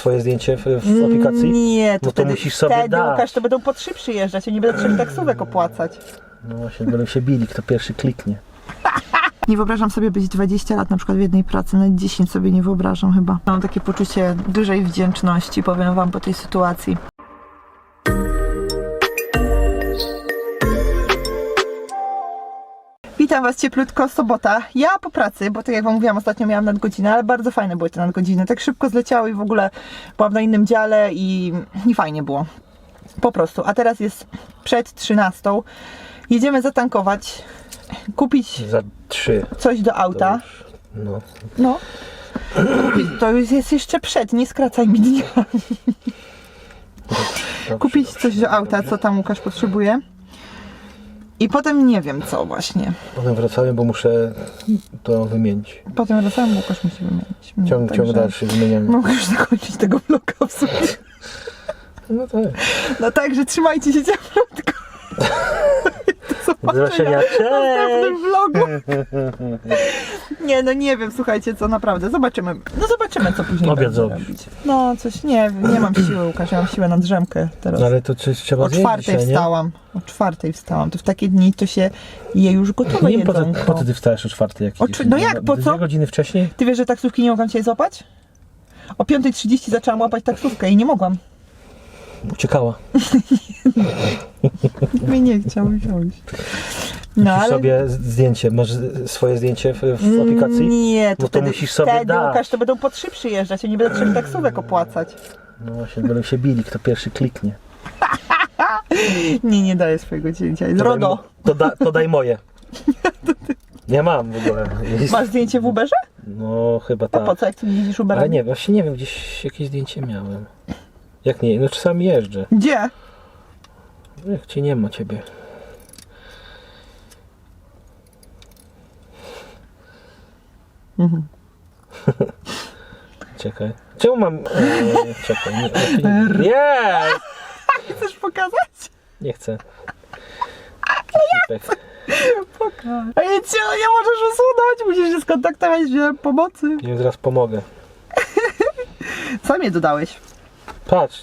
Twoje zdjęcie w, w aplikacji? Nie, to, No to wtedy, musisz sobie wtedy dać. Łukasz, to będą po trzy przyjeżdżać, oni będą trzech taksówek opłacać. No właśnie, będą się bili, kto pierwszy kliknie. Nie wyobrażam sobie być 20 lat na przykład w jednej pracy, nawet 10 sobie nie wyobrażam chyba. Mam takie poczucie dużej wdzięczności, powiem wam, po tej sytuacji. Witam Was cieplutko, sobota. Ja po pracy, bo tak jak Wam mówiłam, ostatnio miałam nadgodzinę, ale bardzo fajne były te nadgodziny. Tak szybko zleciały i w ogóle byłam na innym dziale i, i fajnie było. Po prostu. A teraz jest przed 13. Jedziemy zatankować, kupić Za trzy. coś do To auta. już, no. No. To już jest jeszcze przed, nie skracaj mi dnia. Dobrze, Kupić dobrze. coś do auta, co tam Łukasz potrzebuje. I potem nie wiem co właśnie. Potem wracamy, bo muszę to wymienić. Potem wracamy, Łukasz musi wymienić. No, Ciąg, ciąg dalszy wymieniamy. Mogę już zakończyć tego vloga w sumie. No tak. No także trzymajcie się cieplutko. Zobaczenia. w następnym Cześć! vlogu. Nie, no nie wiem, słuchajcie, co naprawdę. Zobaczymy. No zobaczymy, co później Obiad będzie zrobisz. robić. No coś, nie wiem, nie mam siły, Łukasz, ja mam siłę na drzemkę teraz. No ale to coś trzeba O zjeść czwartej dzisiaj, nie? wstałam. O czwartej wstałam. To w takie dni to się je już gotowe Nie wiem po co, jedzonko. po co ty wstajesz o czwartej. Jak O idziesz? czy- no jak, po co? Dwie godziny wcześniej? Ty wiesz, że taksówki nie mogłam cię złapać? O 5.30 zaczęłam łapać taksówkę i nie mogłam. Uciekała. Mi nie chciał wziąć. No Musisz ale... sobie zdjęcie, masz swoje zdjęcie w, w aplikacji? Nie, to to wtedy, musisz sobie wtedy dać. Łukasz, to będą po trzy przyjeżdżać, oni będą trzech taksówek opłacać. No właśnie, będą się bili, kto pierwszy kliknie. Nie, nie daję swojego zdjęcia. To daj, RODO. mo- to, da, to daj moje. Nie mam w ogóle. Jest, Masz zdjęcie w Uberze? no chyba A tak. po co, jak ty Uberem? Ale nie, właśnie nie wiem, gdzieś jakieś zdjęcie miałem. Jak nie? No czasami jeżdżę. Gdzie? No Jak cię nie ma ciebie. Mhm. Czekaj. Czemu mam. E, czekaj. Nie, nie, nie, Chcesz pokazać? nie chcę. Kipek. Pokaż. Ej, cię, nie możesz usunąć, musisz się skontaktować z biurem pomocy. Nie, zaraz pomogę. Sam je dodałeś. Patrz,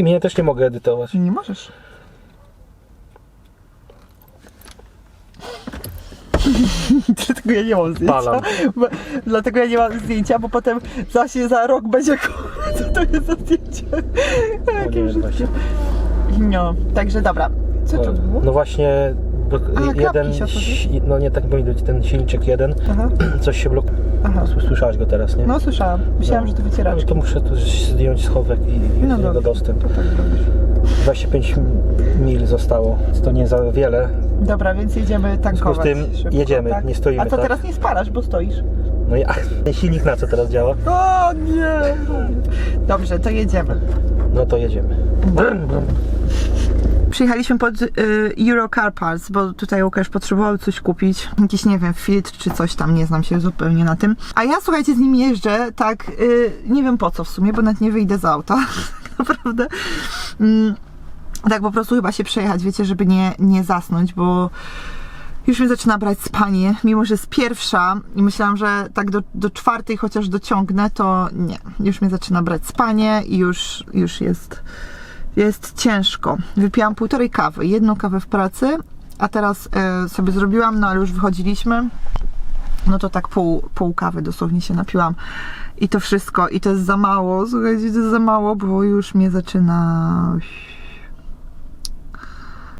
mnie też nie mogę edytować. Nie możesz. Dlatego ja nie mam zdjęcia. Palam. Bo, dlatego ja nie mam zdjęcia, bo potem właśnie za rok będzie co to jest za zdjęcie. No Jakie nie, brzydkie. właśnie. No, także dobra. Co to było? No właśnie, A, klapki jeden, się otworzyły? no nie tak powinien być, ten silniczek jeden, Aha, coś się blokuje. aha. Słyszałaś go teraz, nie? No słyszałam. Myślałam, No. że to No wycieraczki. to muszę tu zdjąć schowek i, i No do niego dobrze. dostęp. To tak robisz. 25 mil zostało, to nie za wiele. Dobra, więc jedziemy tankować. tym szybko, jedziemy, tak? nie stoimy, A to tak? teraz nie spalasz, bo stoisz. No i a, ten silnik na co teraz działa? O nie! Dobrze, to jedziemy. No to jedziemy. Przyjechaliśmy pod y, Parts, bo tutaj Łukasz potrzebował coś kupić. Jakiś, nie wiem, filtr czy coś tam, nie znam się zupełnie na tym. A ja, słuchajcie, z nim jeżdżę tak, y, nie wiem po co w sumie, bo nawet nie wyjdę z auta. Naprawdę. Mm, tak po prostu chyba się przejechać, wiecie, żeby nie, nie zasnąć, bo już mnie zaczyna brać spanie, mimo że jest pierwsza i myślałam, że tak do, do czwartej chociaż dociągnę, to nie. Już mnie zaczyna brać spanie i już, już jest, jest ciężko. Wypiłam półtorej kawy, jedną kawę w pracy, a teraz e, sobie zrobiłam, no ale już wychodziliśmy, no to tak pół, pół kawy dosłownie się napiłam. I to wszystko, i to jest za mało, słuchajcie, to jest za mało, bo już mnie zaczyna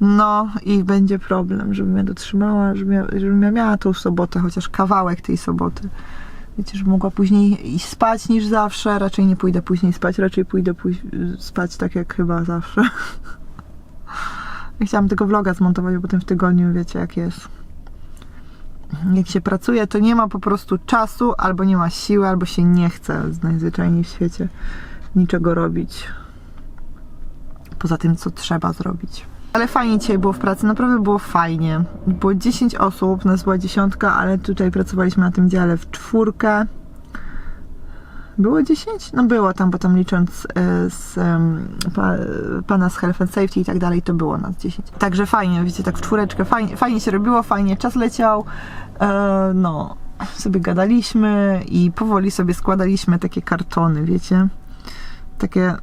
no i będzie problem, żebym ja dotrzymała, żebym ja, żebym ja miała tą sobotę, chociaż kawałek tej soboty. Wiecie, że mogła później iść spać niż zawsze. Raczej nie pójdę później spać, raczej pójdę pój- spać tak jak chyba zawsze. Chciałam tego vloga zmontować, a potem w tygodniu wiecie jak jest. Jak się pracuje, to nie ma po prostu czasu, albo nie ma siły, albo się nie chce najzwyczajniej w świecie niczego robić. Poza tym, co trzeba zrobić. Ale fajnie dzisiaj było w pracy, naprawdę było fajnie. Było 10 osób, nas była dziesiątka, ale tutaj pracowaliśmy na tym dziale w czwórkę. Było 10? No było tam, bo tam licząc e, z pa, pana z Health and Safety i tak dalej, to było nas 10. Także fajnie, wiecie, tak w czwóreczkę, fajnie, fajnie się robiło, fajnie czas leciał. E, no, sobie gadaliśmy i powoli sobie składaliśmy takie kartony, wiecie. takie,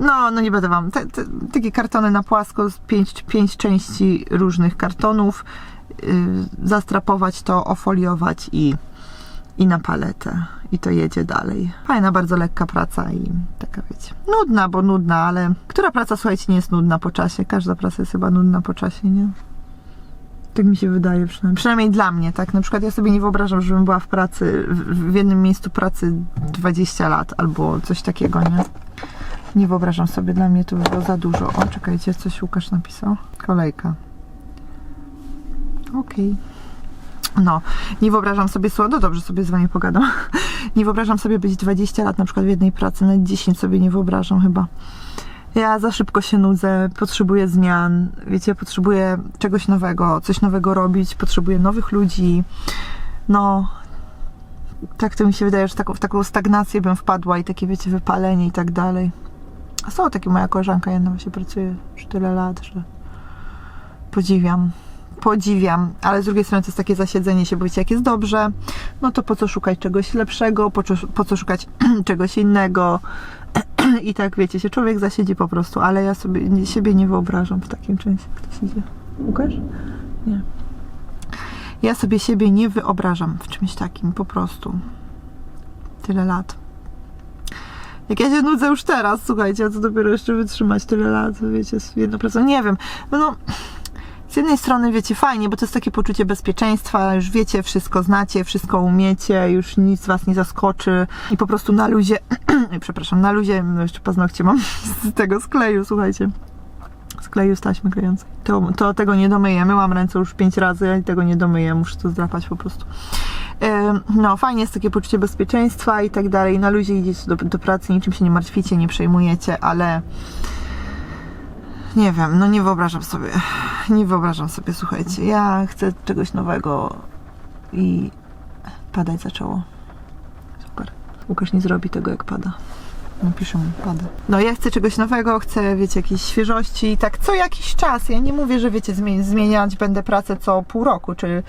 no, no nie będę wam, te, te, takie kartony na płasko z pięć, pięć części różnych kartonów, yy, zastrapować to, ofoliować i, i na paletę. I to jedzie dalej. Fajna, bardzo lekka praca i taka wiecie, nudna, bo nudna, ale która praca, słuchajcie, nie jest nudna po czasie? Każda praca jest chyba nudna po czasie, nie? Tak mi się wydaje przynajmniej. Przynajmniej dla mnie, tak? Na przykład ja sobie nie wyobrażam, żebym była w pracy, w, w jednym miejscu pracy 20 lat albo coś takiego, nie? Nie wyobrażam sobie, dla mnie to by było za dużo. O, czekajcie, coś Łukasz napisał. Kolejka. Okej. No, nie wyobrażam sobie, no dobrze, sobie z wami pogadam. Nie wyobrażam sobie być 20 lat na przykład w jednej pracy, nawet 10 sobie nie wyobrażam chyba. Ja za szybko się nudzę, potrzebuję zmian, wiecie, potrzebuję czegoś nowego, coś nowego robić, potrzebuję nowych ludzi. No, tak to mi się wydaje, że w taką stagnację bym wpadła i takie, wiecie, wypalenie i tak dalej. A są takie moja koleżanka, jedna właśnie pracuje już tyle lat, że podziwiam. Podziwiam, ale z drugiej strony to jest takie zasiedzenie się, bo wiecie, jak jest dobrze, no to po co szukać czegoś lepszego, po co, po co szukać czegoś innego, i tak wiecie, się człowiek zasiedzi po prostu, ale ja sobie siebie nie wyobrażam w takim czymś. Ktoś idzie. Łukasz? Nie. Ja sobie siebie nie wyobrażam w czymś takim, po prostu. Tyle lat. Jak ja się nudzę już teraz, słuchajcie, a co dopiero jeszcze wytrzymać tyle lat, wiecie, z jedną pracą, nie wiem. No, no, z jednej strony, wiecie, fajnie, bo to jest takie poczucie bezpieczeństwa, już wiecie, wszystko znacie, wszystko umiecie, już nic was nie zaskoczy i po prostu na luzie, przepraszam, na luzie, no jeszcze paznokcie mam z tego skleju, słuchajcie, z kleju z taśmy. To, to tego nie domyję, myłam ręce już pięć razy i tego nie domyję, muszę to zdrapać po prostu. No, fajnie jest takie poczucie bezpieczeństwa i tak dalej, na luzie idziecie do, do pracy, niczym się nie martwicie, nie przejmujecie, ale nie wiem, no nie wyobrażam sobie, nie wyobrażam sobie, słuchajcie, ja chcę czegoś nowego i padać zaczęło. Super. Łukasz nie zrobi tego jak pada. Napiszę mu, pada. No ja chcę czegoś nowego, chcę, wiecie, jakiejś świeżości i tak co jakiś czas. Ja nie mówię, że wiecie, zmie- zmieniać będę pracę co pół roku, czy,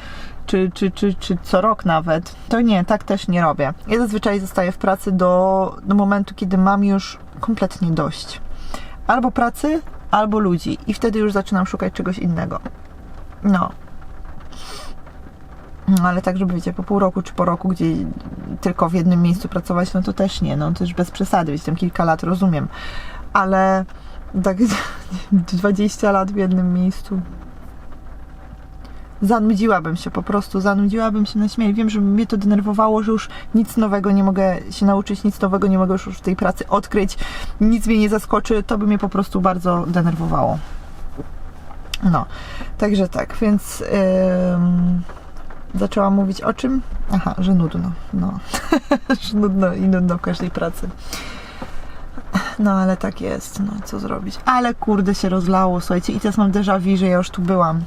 czy, czy, czy, czy co rok nawet. To nie, tak też nie robię. Ja zazwyczaj zostaję w pracy do, do momentu, kiedy mam już kompletnie dość. Albo pracy, albo ludzi. I wtedy już zaczynam szukać czegoś innego. No. No, ale tak, żeby wiecie, po pół roku czy po roku, gdzie tylko w jednym miejscu pracować, no to też nie, no to już bez przesady, wiecie, tam kilka lat rozumiem, ale tak 20 lat w jednym miejscu zanudziłabym się po prostu, zanudziłabym się na śmierć. Wiem, że mnie to denerwowało, że już nic nowego nie mogę się nauczyć, nic nowego nie mogę już w tej pracy odkryć, nic mnie nie zaskoczy, to by mnie po prostu bardzo denerwowało. No, także tak, więc ym, zaczęłam mówić o czym? Aha, że nudno, no, że nudno i nudno w każdej pracy. No, ale tak jest, no, co zrobić. Ale kurde się rozlało, słuchajcie, i teraz mam déjà vu, że ja już tu byłam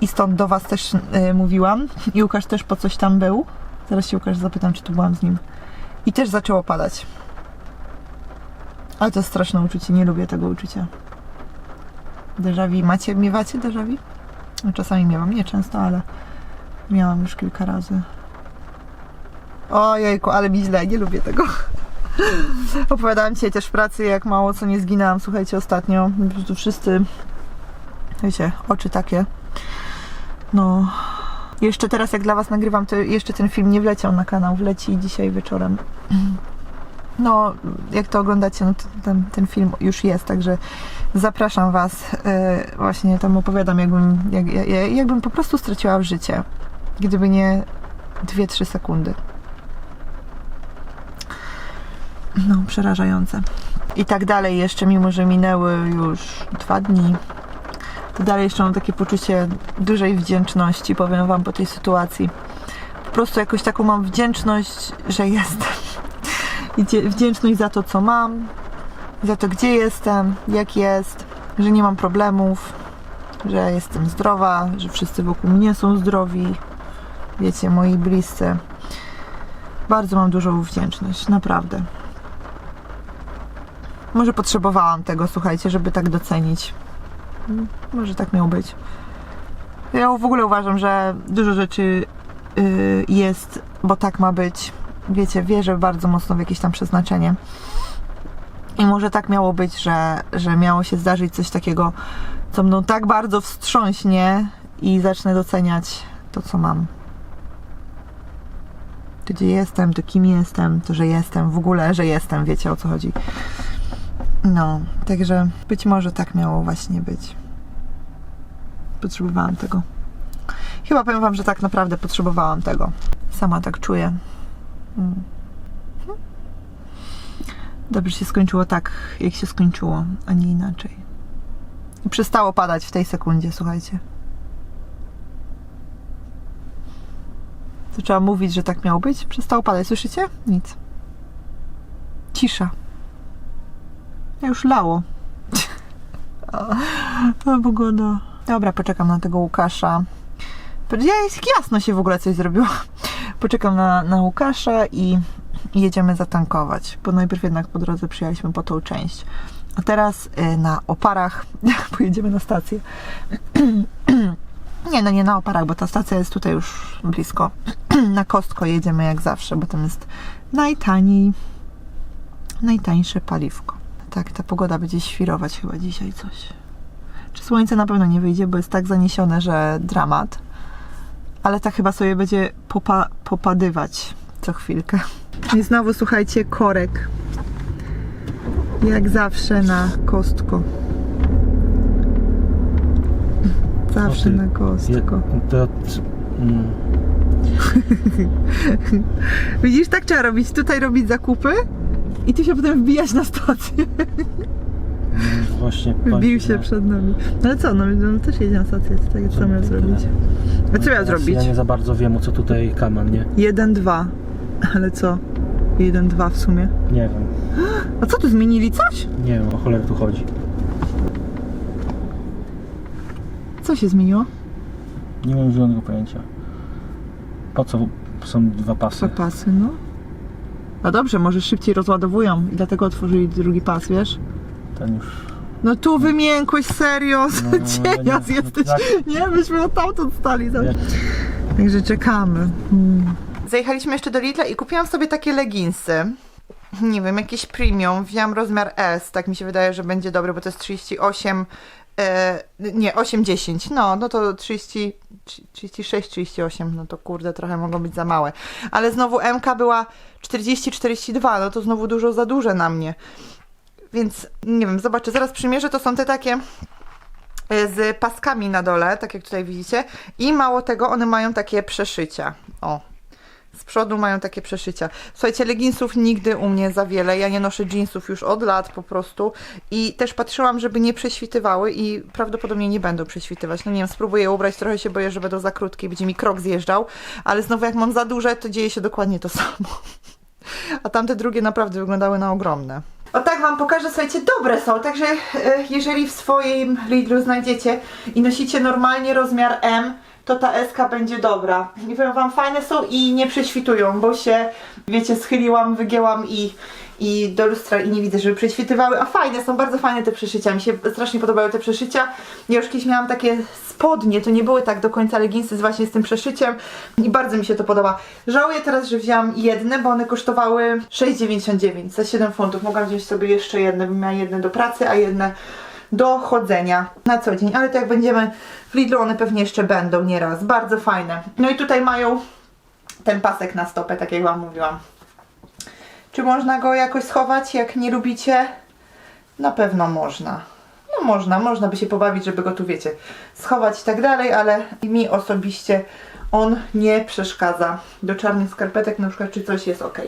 i stąd do Was też y, mówiłam. I Łukasz też po coś tam był. Zaraz się Łukasz zapytam, czy tu byłam z nim. I też zaczęło padać. Ale to jest straszne uczucie, nie lubię tego uczucia. Déjà vu. Macie, miewacie déjà vu? No, czasami miewam, nie często, ale miałam już kilka razy. Ojejku, ale mi źle, nie lubię tego. Opowiadałam dzisiaj też w pracy, jak mało co nie zginęłam. Słuchajcie, ostatnio po prostu wszyscy, wiecie, oczy takie. No, jeszcze teraz jak dla Was nagrywam, to jeszcze ten film nie wleciał na kanał, wleci dzisiaj wieczorem. No, jak to oglądacie, no to ten, ten film już jest, także zapraszam Was. Yy, właśnie tam opowiadam, jakbym, jak, jak, jakbym po prostu straciła życie, gdyby nie 2-3 sekundy. No, przerażające. I tak dalej jeszcze, mimo że minęły już dwa dni, to dalej jeszcze mam takie poczucie dużej wdzięczności, powiem Wam, po tej sytuacji. Po prostu jakoś taką mam wdzięczność, że jestem. I wdzięczność za to, co mam, za to, gdzie jestem, jak jest, że nie mam problemów, że jestem zdrowa, że wszyscy wokół mnie są zdrowi, wiecie, moi bliscy. Bardzo mam dużą wdzięczność, naprawdę. Może potrzebowałam tego, słuchajcie, żeby tak docenić. Może tak miało być. Ja w ogóle uważam, że dużo rzeczy y, jest, bo tak ma być. Wiecie, wierzę bardzo mocno w jakieś tam przeznaczenie. I może tak miało być, że, że miało się zdarzyć coś takiego, co mną tak bardzo wstrząśnie i zacznę doceniać to, co mam. To gdzie jestem, to kim jestem, to, że jestem, w ogóle, że jestem, wiecie o co chodzi. No, także być może tak miało właśnie być. Potrzebowałam tego. Chyba powiem Wam, że tak naprawdę potrzebowałam tego. Sama tak czuję. Mm. Dobrze się skończyło tak, jak się skończyło, a nie inaczej. I przestało padać w tej sekundzie, słuchajcie. Zaczęła mówić, że tak miało być. Przestało padać, słyszycie? Nic. Cisza. Ja już lało. A pogoda. Dobra, poczekam na tego Łukasza. Ja jasno się w ogóle coś zrobiło. Poczekam na, na Łukasza i i jedziemy zatankować, bo najpierw jednak po drodze przyjechaliśmy po tą część. A teraz y, na oparach pojedziemy na stację. nie, no nie na oparach, bo ta stacja jest tutaj już blisko. na kostko jedziemy jak zawsze, bo tam jest najtaniej, najtańsze paliwko. Tak, ta pogoda będzie świrować chyba dzisiaj coś. Czy słońce na pewno nie wyjdzie, bo jest tak zaniesione, że dramat. Ale tak chyba sobie będzie popa- popadywać co chwilkę. I znowu słuchajcie, korek. Jak zawsze na kostko. Zawsze na kostko. to, mm, Widzisz, tak trzeba robić. Tutaj robić zakupy i tu się potem wbijać na stację. mm, właśnie Wbił się no. przed nami. No ale co, no on też jedzie na stację, to tak co miał zrobić? A co miał zrobić? Ja nie za bardzo wiem, o co tutaj kaman, nie? 1-2. Ale co? 1-2 w sumie. Nie wiem. A co tu zmienili coś? Nie wiem, o cholerę tu chodzi. Co się zmieniło? Nie mam zielonego pojęcia. Po co są dwa pasy? Zapasy, no. No dobrze, może szybciej rozładowują i dlatego otworzyli drugi pas, wiesz? Ten już... No tu wymiękłeś, serio, No, cienias nie, jesteś. tak. Nie, myśmy od tamtąd stali. Ja- Także czekamy. Hmm. Zajechaliśmy jeszcze do Lidla i kupiłam sobie takie leginsy. Nie wiem, jakieś premium. Wziąłam rozmiar S, tak mi się wydaje, że będzie dobry, bo to jest 38, e, nie, 8,10. No, no to 30, 36, 38, no to kurde, trochę mogą być za małe. Ale znowu MK była 40, 42, no to znowu dużo za duże na mnie. Więc nie wiem, zobaczę, zaraz przymierzę. To są te takie e, z paskami na dole, tak jak tutaj widzicie. I mało tego, one mają takie przeszycia. O. Z przodu mają takie przeszycia. Słuchajcie, leginsów nigdy u mnie za wiele. Ja nie noszę jeansów już od lat po prostu. I też patrzyłam, żeby nie prześwitywały i prawdopodobnie nie będą prześwitywać. No nie wiem, spróbuję ubrać, trochę się boję, że będą za krótkie będzie mi krok zjeżdżał. Ale znowu jak mam za duże, to dzieje się dokładnie to samo. A tamte drugie naprawdę wyglądały na ogromne. O tak Wam pokażę, słuchajcie, dobre są, także e, jeżeli w swoim Lidlu znajdziecie i nosicie normalnie rozmiar M, to ta SK będzie dobra. I powiem Wam, fajne są i nie prześwitują, bo się, wiecie, schyliłam, wygięłam i, i do lustra i nie widzę, żeby prześwitywały, a fajne są, bardzo fajne te przeszycia, mi się strasznie podobały te przeszycia. Ja już kiedyś miałam takie spodnie, to nie były tak do końca leginsy z właśnie z tym przeszyciem i bardzo mi się to podoba. Żałuję teraz, że wzięłam jedne, bo one kosztowały 6,99 za 7 funtów. Mogłam wziąć sobie jeszcze jedne, bym miała jedne do pracy, a jedne do chodzenia na co dzień, ale to jak będziemy w Lidlu, one pewnie jeszcze będą nieraz. Bardzo fajne. No i tutaj mają ten pasek na stopę, tak jak Wam mówiłam. Czy można go jakoś schować, jak nie lubicie? Na pewno można. No można, można by się pobawić, żeby go tu, wiecie, schować i tak dalej, ale mi osobiście on nie przeszkadza. Do czarnych skarpetek na przykład, czy coś jest ok.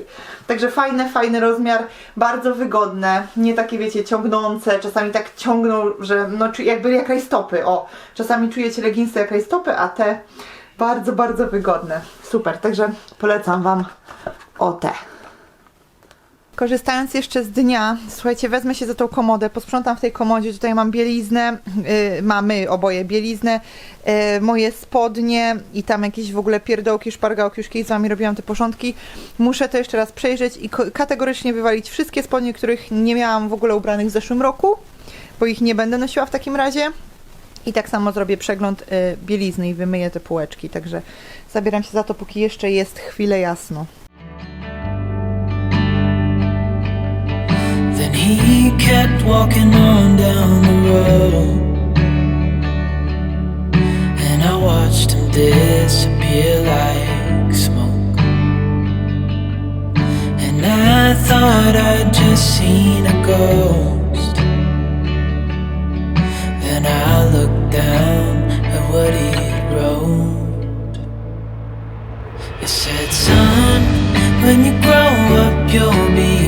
Także fajny, fajny rozmiar, bardzo wygodne, nie takie, wiecie, ciągnące, czasami tak ciągną, że no, jakby jak rajstopy, o. Czasami czujecie leginsy jak rajstopy, a te bardzo, bardzo wygodne. Super, także polecam Wam o te. Korzystając jeszcze z dnia, słuchajcie, wezmę się za tą komodę, posprzątam w tej komodzie, tutaj mam bieliznę, yy, mamy oboje bieliznę, yy, moje spodnie i tam jakieś w ogóle pierdołki, szpargałki, już kiedyś z wami robiłam te porządki. Muszę to jeszcze raz przejrzeć i kategorycznie wywalić wszystkie spodnie, których nie miałam w ogóle ubranych w zeszłym roku, bo ich nie będę nosiła w takim razie. I tak samo zrobię przegląd y, bielizny i wymyję te półeczki, także zabieram się za to, póki jeszcze jest chwilę jasno. He kept walking on down the road. And I watched him disappear like smoke. And I thought I'd just seen a ghost. Then I looked down at what he wrote. It said, Son, when you grow up, you'll be